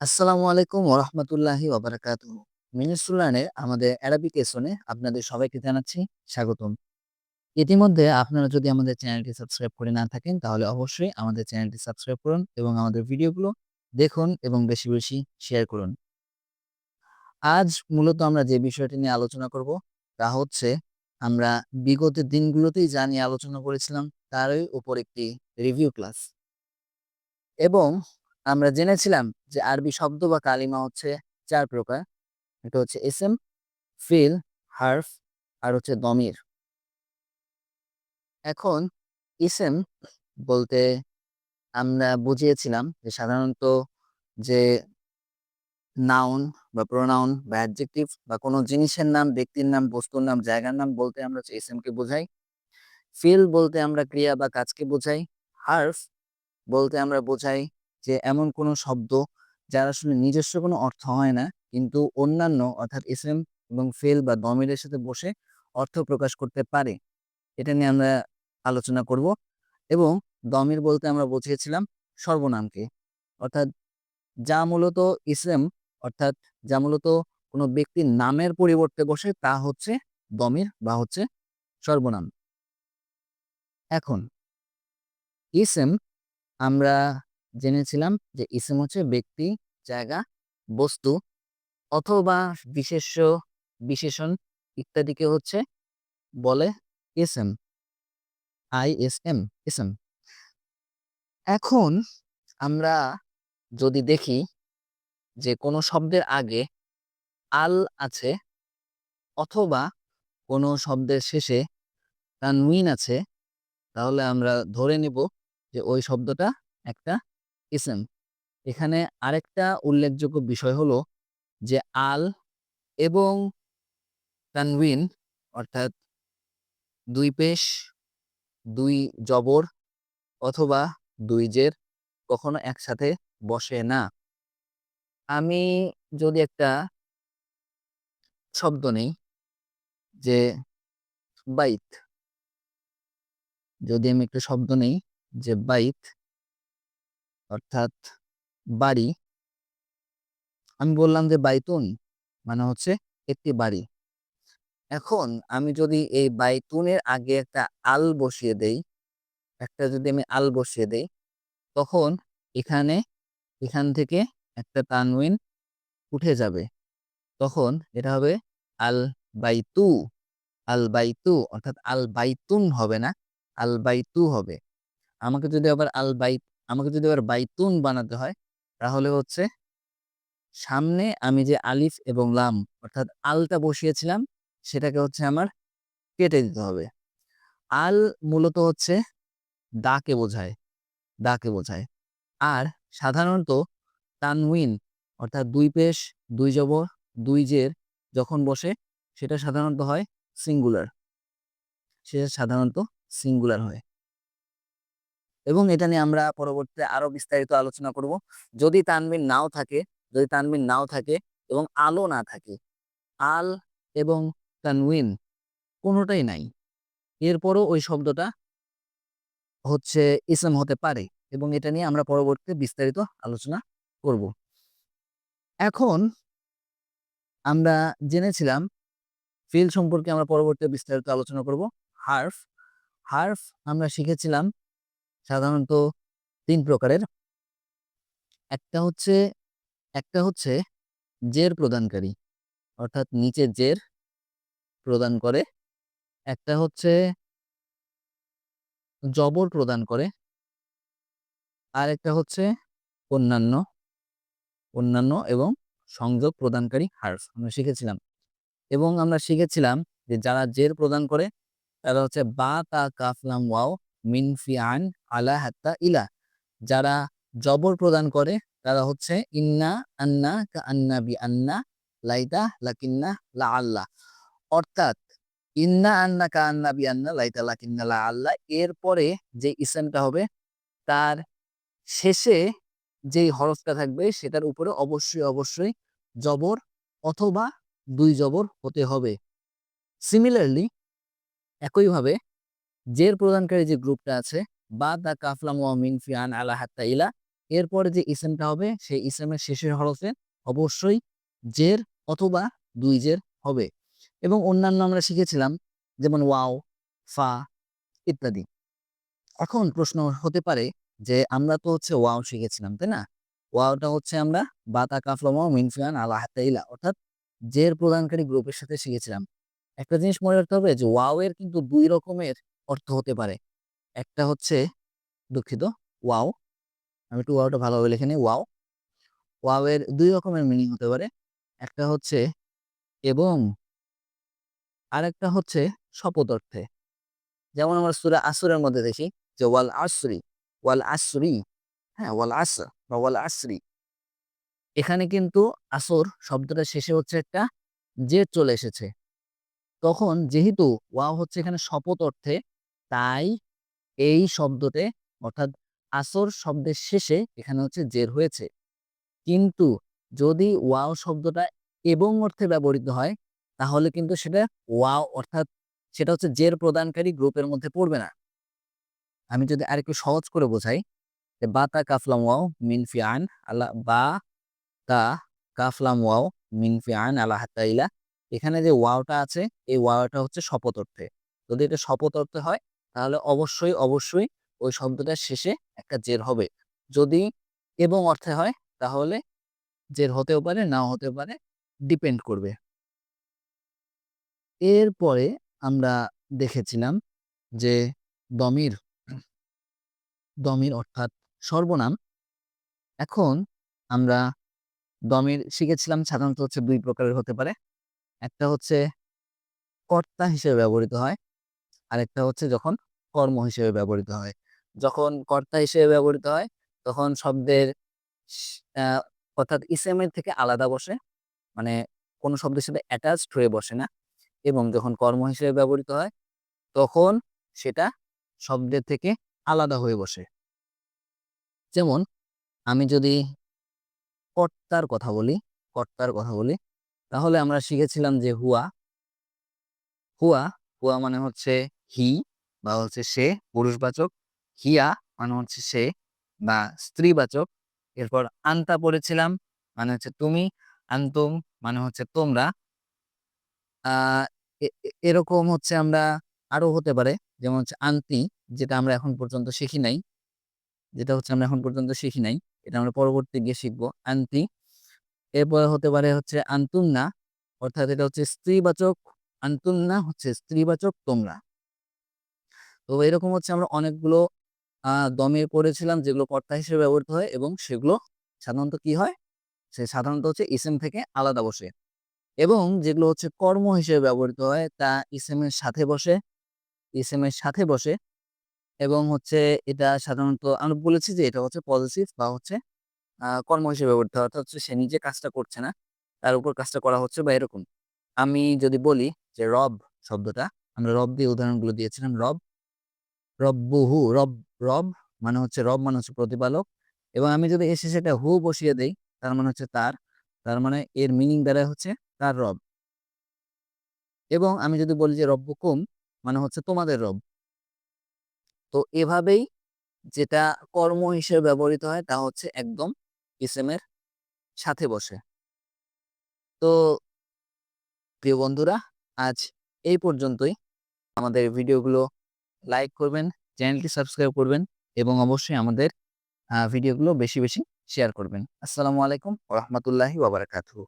আসসালামু আলাইকুম ওরহমতুল্লাহি ওবারাকাতুহু। মিনিটস আমাদের অ্যারাবিক লেসনে আপনাদের সবাইকে জানাচ্ছি স্বাগতম। ইতিমধ্যে আপনারা যদি আমাদের চ্যানেলটি সাবস্ক্রাইব করে না থাকেন তাহলে অবশ্যই আমাদের চ্যানেলটি সাবস্ক্রাইব করুন এবং আমাদের ভিডিওগুলো দেখুন এবং বেশি, বেশি শেয়ার করুন। আজ মূলত আমরা যে বিষয়টি নিয়ে আলোচনা করব তা হচ্ছে আমরা বিগত দিনগুলোতেই যা নিয়ে আলোচনা করেছিলাম তারই উপর একটি রিভিউ ক্লাস। এবং আমরা জেনেছিলাম যে আরবি শব্দ বা কালিমা হচ্ছে চার প্রকার। এটা হচ্ছে ইসম, ফিল, হারফ আর হচ্ছে দমির। এখন ইসম বলতে আমরা বুঝিয়েছিলাম যে সাধারণত যে নাউন বা প্রোনাউন বা অ্যাডজেক্টিভ বা কোনো জিনিসের নাম, ব্যক্তির নাম, বস্তুর নাম, জায়গার নাম বলতে আমরা হচ্ছে ইসমকে বোঝাই। ফিল বলতে আমরা ক্রিয়া বা কাজকে বোঝাই। হারফ বলতে আমরা বোঝাই যে এমন কোনো শব্দ যার আসলে নিজস্ব কোনো অর্থ হয় না। কিন্তু অন্যান্য অর্থাৎ ইসম এবং ফেল বা দমিরের সাথে বসে অর্থ প্রকাশ করতে পারে। এটা নিয়ে আমরা আলোচনা করব এবং দমির বলতে আমরা বুঝিয়েছিলাম সর্বনামকে। অর্থাৎ যা মূলত ইসম অর্থাৎ যা মূলত কোনো ব্যক্তির নামের পরিবর্তে বসে তা হচ্ছে দমির বা হচ্ছে সর্বনাম। এখন ইসেম আমরা জেনেছিলাম যে ইসম হচ্ছে ব্যক্তি, জায়গা, বস্তু অথবা বিশেষ্য, বিশেষণ ইত্যাদিকে হচ্ছে বলে ইসম। আইএসএম ইসম। এখন আমরা যদি দেখি যে কোনো শব্দের আগে আল আছে অথবা কোনো শব্দের শেষে তানউইন আছে তাহলে আমরা ধরে নেব যে ওই শব্দটা একটা ইসম। এখানে আরেকটা উল্লেখযোগ্য বিষয় হলো যে আল এবং তানউইন অর্থাৎ দুই পেশ, দুই জবর অথবা দুই জের কখনো একসাথে বসে না। আমি যদি একটা শব্দ নেই যে বাইত। যদি আমি একটা শব্দ নেই যে বাইত অর্থাৎ বাড়ি। আমি বললাম যে বাইতুন মানে হচ্ছে একটি বাড়ি। এখন আমি যদি এই বাইতুনের আগে একটা আল বসিয়ে দেই, একটা যদি আমি আল বসিয়ে দেই, তখন এখানে এখান থেকে একটা তানউইন উঠে যাবে। তখন এটা হবে আল বাইতু, আল বাইতু অর্থাৎ আল বাইতুন হবে না, আল বাইতু হবে। আমাকে যদি আবার আল বাই আমাকে যদি আবার বাইতুন বানাতে হয় তাহলে হচ্ছে সামনে আমি যে আলিফ এবং লাম অর্থাৎ আলটা বসিয়েছিলাম সেটাকে হচ্ছে আমার কেটে দিতে হবে। আল মূলত হচ্ছে দাকে বোঝায়, দাকে বোঝায়। আর সাধারণত তানউইন অর্থাৎ দুই পেশ, দুই জবর, দুই জের যখন বসে সেটা সাধারণত হয় সিঙ্গুলার। সেটা সাধারণত সিঙ্গুলার হয়। এবং এটা নিয়ে আমরা পরবর্তীতে আরও বিস্তারিত আলোচনা করব। যদি তানবিন নাও থাকে, যদি তানবিন নাও থাকে এবং আলো না থাকে, আল এবং তানউইন কোনোটাই নাই। এরপরও ওই শব্দটা হচ্ছে ইসম হতে পারে এবং এটা নিয়ে আমরা পরবর্তীতে বিস্তারিত আলোচনা করব। এখন আমরা জেনেছিলাম ফিল সম্পর্কে আমরা পরবর্তীতে বিস্তারিত আলোচনা করব। হার্ফ, হার্ফ আমরা শিখেছিলাম সাধারণত তিন প্রকারের। একটা হচ্ছে একটা হচ্ছে জের প্রদানকারী অর্থাৎ নিচে জের প্রদান করে। একটা হচ্ছে জবর প্রদান করে। আর একটা হচ্ছে অন্যান্য, অন্যান্য এবং সংযোগ প্রদানকারী হার্ফ আমরা শিখেছিলাম। এবং আমরা শিখেছিলাম যে যারা জের প্রদান করে তারা হচ্ছে বা, তা, কাফ, লাম, ওয়াও, মিন, ফি, আন, আলা, হাত্তা, ইলা। যারা জবর প্রদান করে তারা হচ্ছে ইন্না, আন্না, কা আন্না, বি আন্না, লাইতা, লাকিন্না, লা আল্লাহ। অর্থাৎ ইন্না, আন্না, কা আন্না, বি আন্না, লাইতা, লাকিন্না, লা আল্লাহ এরপরে যে ইসেমটা হবে তার শেষে যেই হরফটা থাকবে সেটার উপরে অবশ্যই, অবশ্যই জবর অথবা দুই জবর হতে হবে। সিমিলারলি একইভাবে জের প্রদানকারী যে গ্রুপটা আছে বা, দা কাফ, লাম, ওয়াও, মিন, ফি, আন, আলা, হাত্তা, ইলা এরপরে যে ইসেমটা হবে সেই ইসেমের শেষের হরফে অবশ্যই জের অথবা দুই জের হবে। এবং অন্যান্য আমরা শিখেছিলাম যেমন ওয়াও ফা ইত্যাদি। এখন প্রশ্ন হতে পারে যে আমরা তো হচ্ছে ওয়াও শিখেছিলাম তাই না? ওয়াওটা হচ্ছে আমরা বাতা কাফলামা মিনফিয়ান আলা হাতাইলা অর্থাৎ জের প্রদানকারী গ্রুপের সাথে শিখেছিলাম। একটা জিনিস মনে রাখতে হবে যে ওয়াও এর কিন্তু দুই রকমের অর্থ হতে পারে। একটা হচ্ছে দুঃখিত, ওয়াও। আমি একটু ওয়াওটা ভালোভাবে লিখে নিই, ওয়াও। ওয়াও এর দুই রকমের মিনিং হতে পারে। একটা হচ্ছে এবং আরেকটা হচ্ছে শপথ অর্থে। যেমন আমরা সুরা আসরের মধ্যে দেখি যে, ওয়াল আসরি ওয়াল আসরি। হ্যাঁ ওয়াল আস বা ওয়াল আসরি। এখানে কিন্তু আসর শব্দটা শেষে হচ্ছে একটা যে চলে এসেছে। তখন যেহেতু ওয়াও হচ্ছে এখানে শপথ অর্থে তাই এই শব্দতে অর্থাৎ আসর শব্দের শেষে এখানে হচ্ছে জের হয়েছে। কিন্তু যদি ওয়াও শব্দটা এবং অর্থে ব্যবহৃত হয়, তাহলে কিন্তু সেটা ওয়াও অর্থাৎ সেটা হচ্ছে জের প্রদানকারী গ্রুপের মধ্যে পড়বে না। আমি যদি আরেকটু সহজ করে বোঝাই, যে বা তা কাফলাম ওয়াও মিনফি আন আল্লাহ বা তা কাফলাম ওয়াও মিনফি আন আল্লাহ হাত্তাইলা এখানে যে ওয়াওটা আছে, এই ওয়াওটা হচ্ছে শপথ অর্থে। যদি এটা শপথ অর্থে হয় তাহলে অবশ্যই অবশ্যই ওই শব্দটার শেষে একটা জের হবে। যদি এবং অর্থে হয়, তাহলে জের হতেও পারে, নাও হতে পারে ডিপেন্ড করবে। এরপরে আমরা দেখেছিলাম যে দমির দমির অর্থাৎ সর্বনাম। এখন আমরা দমির শিখেছিলাম সাধারণত হচ্ছে দুই প্রকারের হতে পারে। একটা হচ্ছে কর্তা হিসেবে ব্যবহৃত হয় আরেকটা হচ্ছে যখন কর্ম হিসেবে ব্যবহৃত হয়। যখন কর্তা হিসেবে ব্যবহৃত হয়, তখন শব্দের অর্থাৎ ইসেমের থেকে আলাদা বসে মানে কোনো শব্দের সাথে অ্যাটাচড হয়ে বসে না। এবং যখন কর্ম হিসেবে ব্যবহৃত হয়, তখন সেটা শব্দের থেকে আলাদা হয়ে বসে। যেমন, আমি যদি কর্তার কথা বলি, কর্তার কথা বলি, তাহলে আমরা শিখেছিলাম যে হুয়া। হুয়া হুয়া মানে হচ্ছে হি বা হচ্ছে সে, পুরুষবাচক, হিয়া মানে হচ্ছে সে বা স্ত্রীবাচক। এরপর আন্তা পড়েছিলাম মানে হচ্ছে তুমি, আন্তুম মানে হচ্ছে তোমরা। এরকম হচ্ছে আমরা আরও হতে পারে, যেমন হচ্ছে আন্তি, যেটা আমরা এখন পর্যন্ত শিখি নাই। যেটা হচ্ছে আমরা এখন পর্যন্ত শিখি নাই, এটা আমরা পরবর্তী গিয়ে শিখব, আন্তি। এরপরে হতে পারে হচ্ছে আন্তুন্না অর্থাৎ এটা হচ্ছে স্ত্রীবাচক আন্তুন্না হচ্ছে স্ত্রীবাচক তোমরা। তো এরকম হচ্ছে আমরা অনেকগুলো দমে পড়েছিলাম যেগুলো কর্তা হিসেবে ব্যবহৃত হয় এবং সেগুলো সাধারণত কি হয়? সে সাধারণত হচ্ছে ইসেম থেকে আলাদা বসে এবং যেগুলো হচ্ছে কর্ম হিসেবে ব্যবহৃত হয় তা ইসেমের সাথে বসে ইসেমের সাথে বসে এবং হচ্ছে এটা সাধারণত আমরা বলেছি যে এটা হচ্ছে পজিটিভ বা হচ্ছে কর্ম হিসেবে ব্যবহৃত হয়। অর্থাৎ হচ্ছে সে নিজে কাজটা করছে না, তার উপর কাজটা করা হচ্ছে বা এরকম। আমি যদি বলি যে রব শব্দটা, আমরা রব দিয়ে উদাহরণগুলো দিয়েছিলাম, রব রব্বহু, রব রব মানে হচ্ছে রব মানে হচ্ছে প্রতিপালক। এবং আমি যদি এসে সেটা হু বসিয়ে দেই, তার মানে হচ্ছে তার তার মানে এর মিনিং দ্বারা হচ্ছে তার রব। এবং আমি যদি বলি যে রব্বকুম মানে হচ্ছে তোমাদের রব। তো এভাবেই যেটা কর্ম হিসেবে ব্যবহৃত হয় তা হচ্ছে একদম ইসেমের সাথে বসে। তো প্রিয় বন্ধুরা, আজ এই পর্যন্তই। আমাদের ভিডিওগুলো লাইক করবেন, চ্যানেলটি সাবস্ক্রাইব করবেন এবং অবশ্যই আমাদের ভিডিওগুলো বেশি বেশি শেয়ার করবেন। আসসালামু আলাইকুম রহমতুল্লাহি ওবরাকাতু